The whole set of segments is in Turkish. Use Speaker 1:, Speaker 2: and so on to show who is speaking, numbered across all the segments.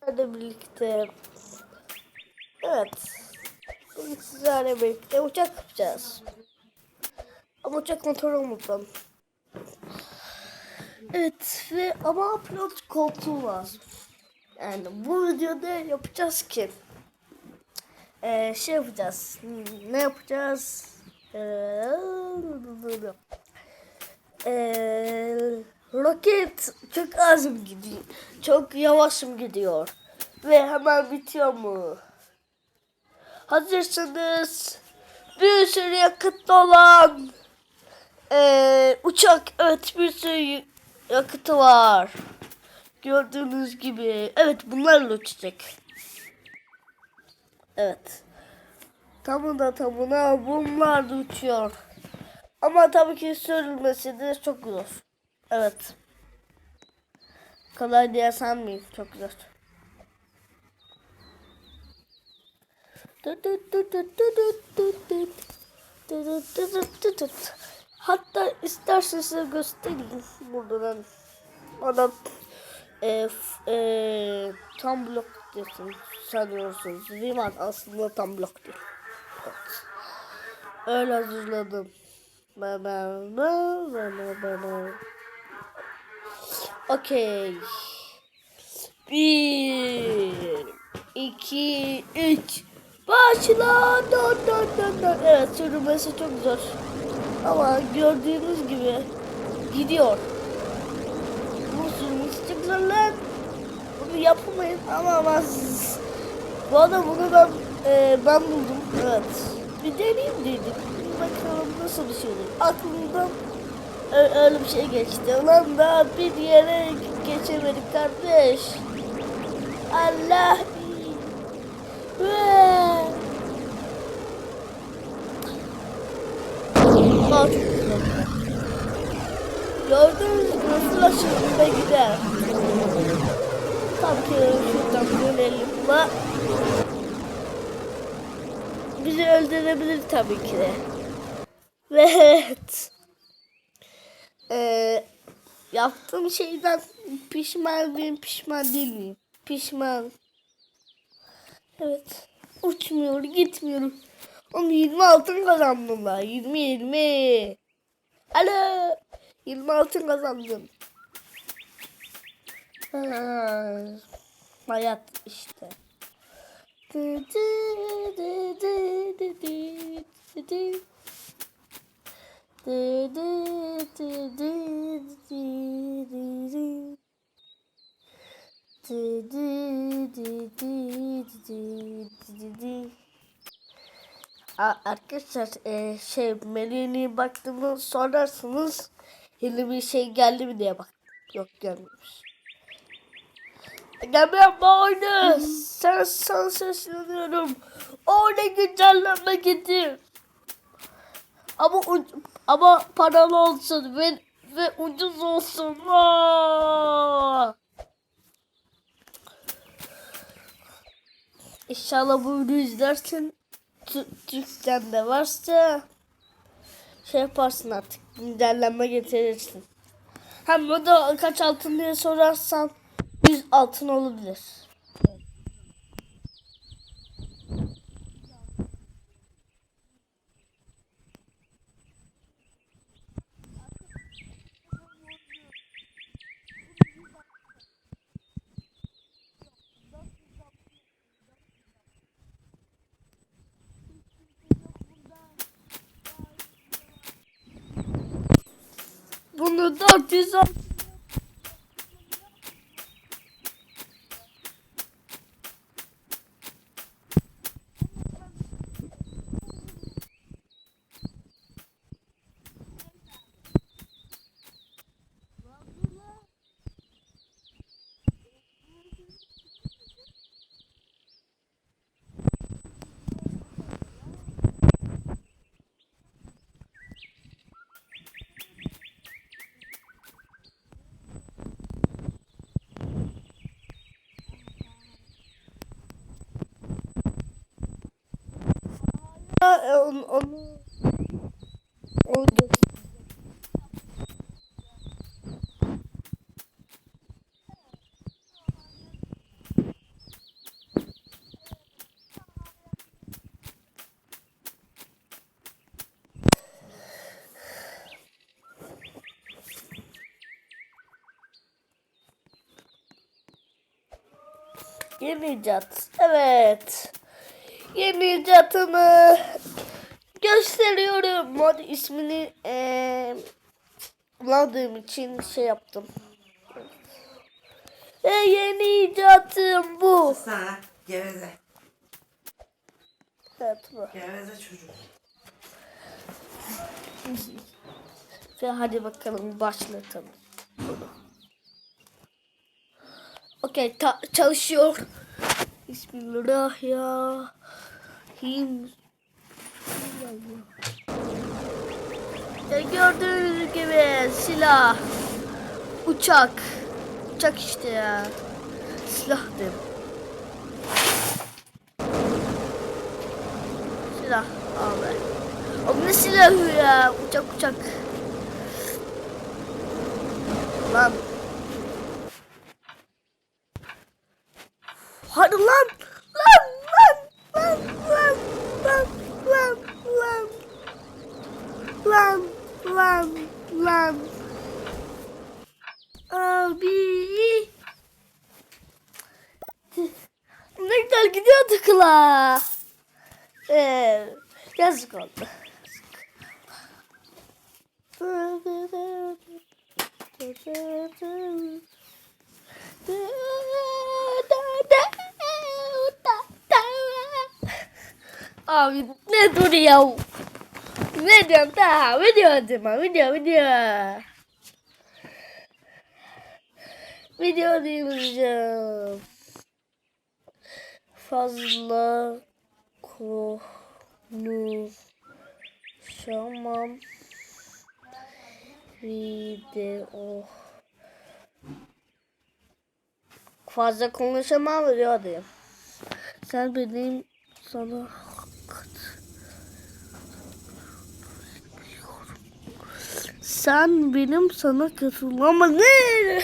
Speaker 1: sizlerle birlikte evet bugün sizlerle birlikte uçak yapacağız. Ama uçak motoru unuttum. Evet ve ama pilot koltuğu lazım. Yani bu videoda yapacağız ki ee, şey yapacağız. Ne yapacağız? Ee, roket çok az mı gidiyor? Çok yavaş mı gidiyor? Ve hemen bitiyor mu? Hazırsanız bir sürü yakıtlı olan ee, uçak evet bir sürü yakıtı var. Gördüğünüz gibi. Evet bunlarla uçacak. Evet. Tamına tamına bunlar da uçuyor. Ama tabii ki sürülmesi de çok zor. Evet. Kolay diye sanmayın. Çok zor. Hatta isterseniz size göstereyim buradan. Adam e, e, tam blok diyorsun sanıyorsunuz. Liman aslında tam blok değil. Evet. Öyle hazırladım. Ba ba ba ba ba ba. Okey. Bir, iki, üç. Başla. Dön dön dön dön. Evet sürülmesi çok zor. Ama gördüğünüz gibi gidiyor. Bu sürmesi çok zor lan. Bunu yapamayın ama ben bu arada bunu ben e, ben buldum. Evet. Bir deneyeyim dedim. Bakalım nasıl bir şey olur. Aklımdan öyle bir şey geçti. Ulan da bir yere geçemedik kardeş. Allah. Aa, çok güzel. Gördünüz mü nasıl aşırı gider. Tabii ki şuradan dönelim. Ama bizi öldürebilir tabii ki de. Ve evet. Ee, yaptığım şeyden pişman mıyım, pişman değil? Pişman. Evet. Uçmuyor, gitmiyorum. Oğlum 20 altın kazandım ben. 20 20. Alo. 20 altın kazandım. Ha, hayat işte. Dı dı dı dı dı dı dı dı. Arkadaşlar e, şey menüye baktığımı sorarsınız yeni bir şey geldi mi diye bak. Yok gelmemiş. Gelmeyen oyunu. Sen sana sesleniyorum. Oyuna güncelleme getir. Ama ama paralı olsun ve ve ucuz olsun. Aa! İnşallah bu videoyu izlersin. Tü- Türkçen de varsa şey yaparsın artık. Güncelleme getirirsin. Hem bu da kaç altın diye sorarsan 100 altın olabilir. 610 onu onu oldu. Yemeyeceğiz. Evet. Yemeyeceğiz atımı gösteriyorum. Mod ismini eee kullandığım için şey yaptım. Ve yeni icatım bu.
Speaker 2: Sana geveze.
Speaker 1: Evet bu.
Speaker 2: Geveze çocuk.
Speaker 1: Ve hadi bakalım başlatalım. Okey ta- çalışıyor. Bismillahirrahmanirrahim. Ya gördüğünüz gibi silah, uçak, uçak işte ya. Silah dedim. Silah abi. O ne silahı ya? Uçak uçak. Lan. Hadi lan lan lan lan lan lan. Lan lan lan. Abi. Ne güzel gidiyorduk la. Ee, yazık oldu. Abi ne dur ya? Ne diyorsun daha? Video diyorum video video. Video diyeceğim. Fazla konuşamam. Video. Fazla konuşamam video diyeyim. Sen benim sana Sen benim sana katılmama ne?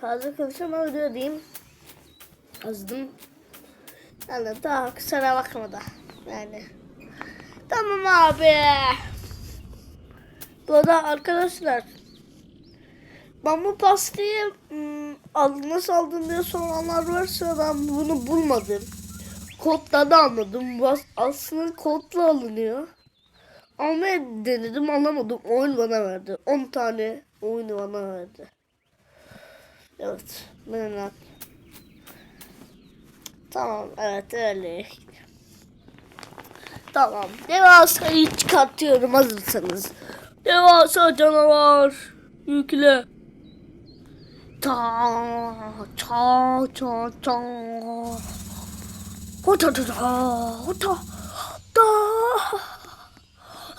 Speaker 1: Fazla konuşamam video diyeyim. Azdım. Yani daha kusura bakma da. Yani. Tamam abi. Bu arada arkadaşlar. Ben bu pastayı ım, al, nasıl aldın diye soranlar varsa ben bunu bulmadım. Kodla anladım. Bu as- aslında kodla alınıyor. Almaya denedim alamadım. Oyun bana verdi. 10 tane oyunu bana verdi. Evet. Ben Tamam evet öyle. Tamam. Devasayı çıkartıyorum hazırsanız. Devasa canavar. Yükle. Ta ta ta ta. Hota ta ta hota ta.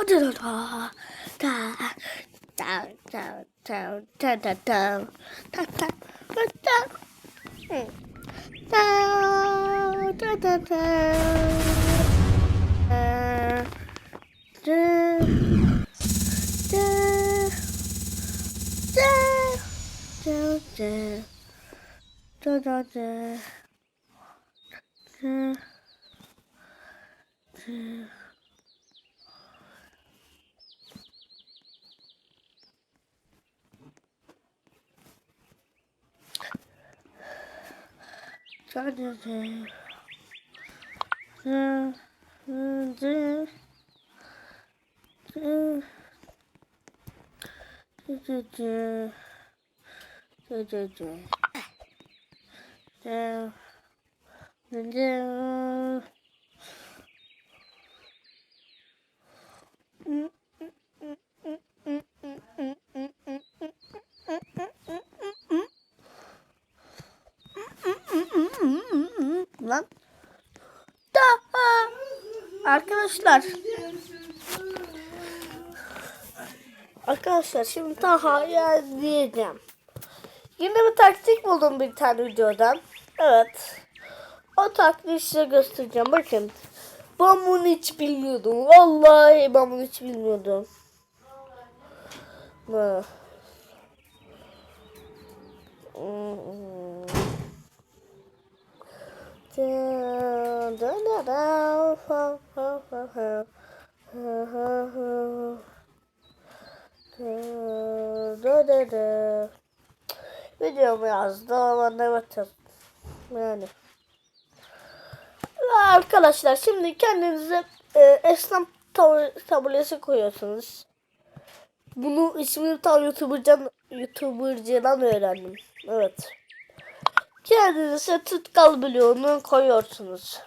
Speaker 1: Hota ta ta ta ta ta ta ta ta ta ta ta ta ta. Hmm. Da, da, da, da. Da, da, da, da, da, da. Da, da, da. Da, Sadece sadece Arkadaşlar. Arkadaşlar şimdi Taha'ya diyeceğim. Yine bir taktik buldum bir tane videodan. Evet. O taktiği size göstereceğim. Bakın. Ben bunu hiç bilmiyordum. Vallahi ben bunu hiç bilmiyordum. Hmm. Da, da, da, da, fa, fa, fa, fa. Ha, ha, ha. Da, da, da, da. Videomu yazdı ama evet yazdım. Yani. Arkadaşlar şimdi kendinize e, esnaf tab- tabelası koyuyorsunuz. Bunu ismini tam YouTuber'can, YouTuber'cıdan öğrendim. Evet. Kendinize tutkal bloğunu koyuyorsunuz.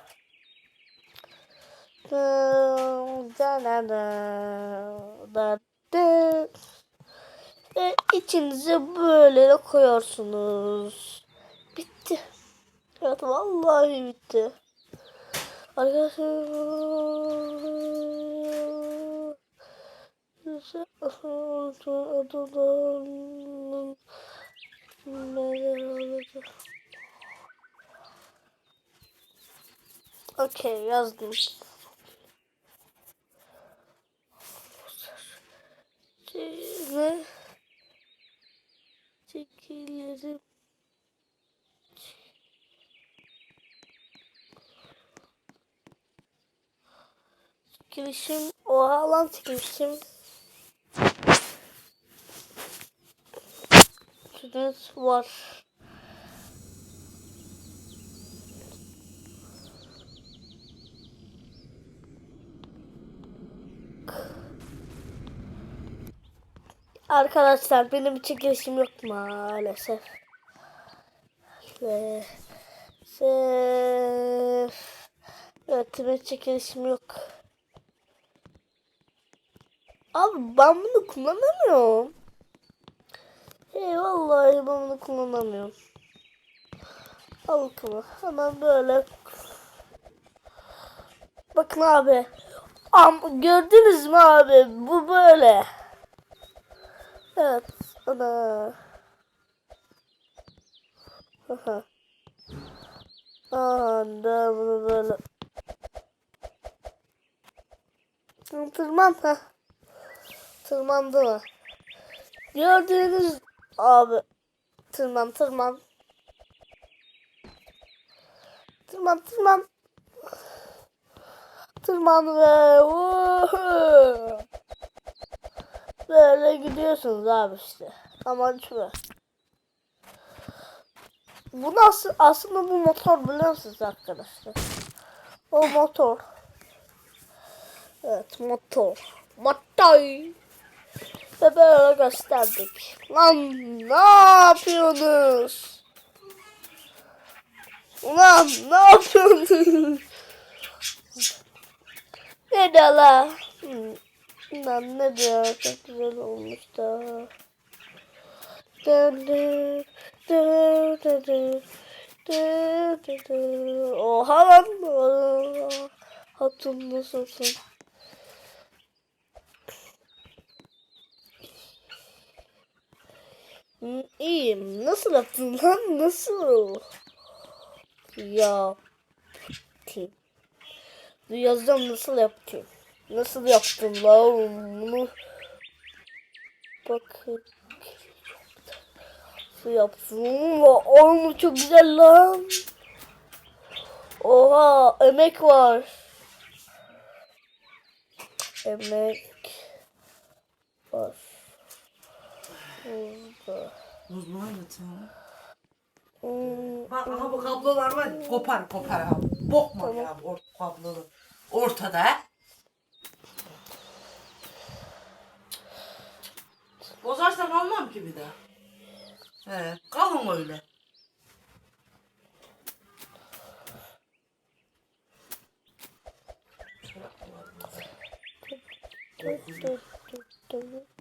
Speaker 1: Ve içinize böyle de koyuyorsunuz. Bitti. Evet vallahi bitti. Arkadaşlar Okey yazdım. Ne? Çekilirim. Çekilişim. Oha lan çekilişim. Süreniz var. Arkadaşlar benim çekilişim yok maalesef. Ve Sef. Evet benim çekilişim yok. Abi ben bunu kullanamıyorum. Hey vallahi ben bunu kullanamıyorum. Al bunu. Hemen böyle. Bakın abi. Am gördünüz mü abi? Bu böyle. Evet. Ana. Aha. Anda bunu böyle. Tırman ha. Tırmandı mı? Gördüğünüz abi. Tırman tırman. Tırman tırman. Tırman ve Woohoo! Böyle gidiyorsunuz abi işte. Amaç bu. Bu nasıl? Aslında bu motor biliyor musunuz arkadaşlar? O motor. Evet motor. Motor. Ve böyle gösterdik. Lan ne yapıyorsunuz? Ulan ne yapıyorsunuz? Ne de la? Hmm. Ne diyor? Çok güzel olmuş da. Oha lan. Hatun nasılsın? İyiyim. Nasıl yaptın lan? Nasıl? Ya. Yaptım. Yazacağım nasıl yaptım. Nasıl yaptım lan bunu? Bakın. Nasıl yaptım? Oğlum çok güzel lan. Oha emek var. Emek var. Burada.
Speaker 2: Buzluğa yatağım.
Speaker 1: Hmm,
Speaker 2: Bak aha bu kablolar var. Kopar kopar abi. Bokma ya bu or kablolu. Ortada. Bozarsan almam ki bir daha. He, kalın öyle.
Speaker 1: dur, dur, dur. Dur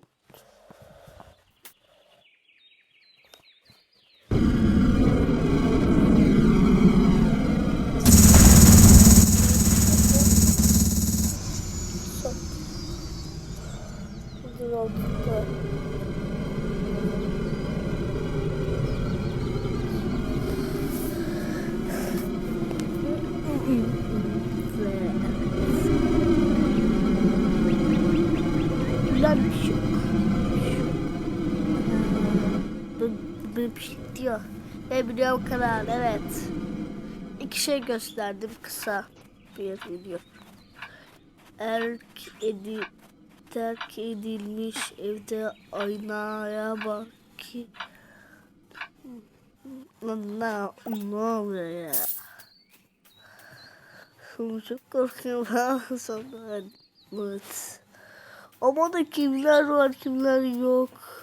Speaker 1: bir diyor. Ve bu kadar evet. İki şey gösterdim kısa bir video. Erk edi terk edilmiş evde aynaya bak ki ne, oluyor ya? Çok korkuyorum sonra. Evet. Ama da kimler var kimler yok.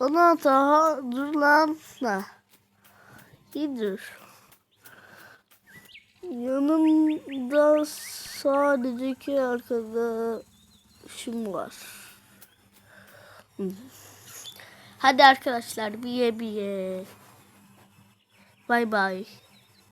Speaker 1: Ana daha dur lan. Ha. İyidir. Yanımda sadece iki arkadaşım var. Hadi arkadaşlar biye biye. Bay bay.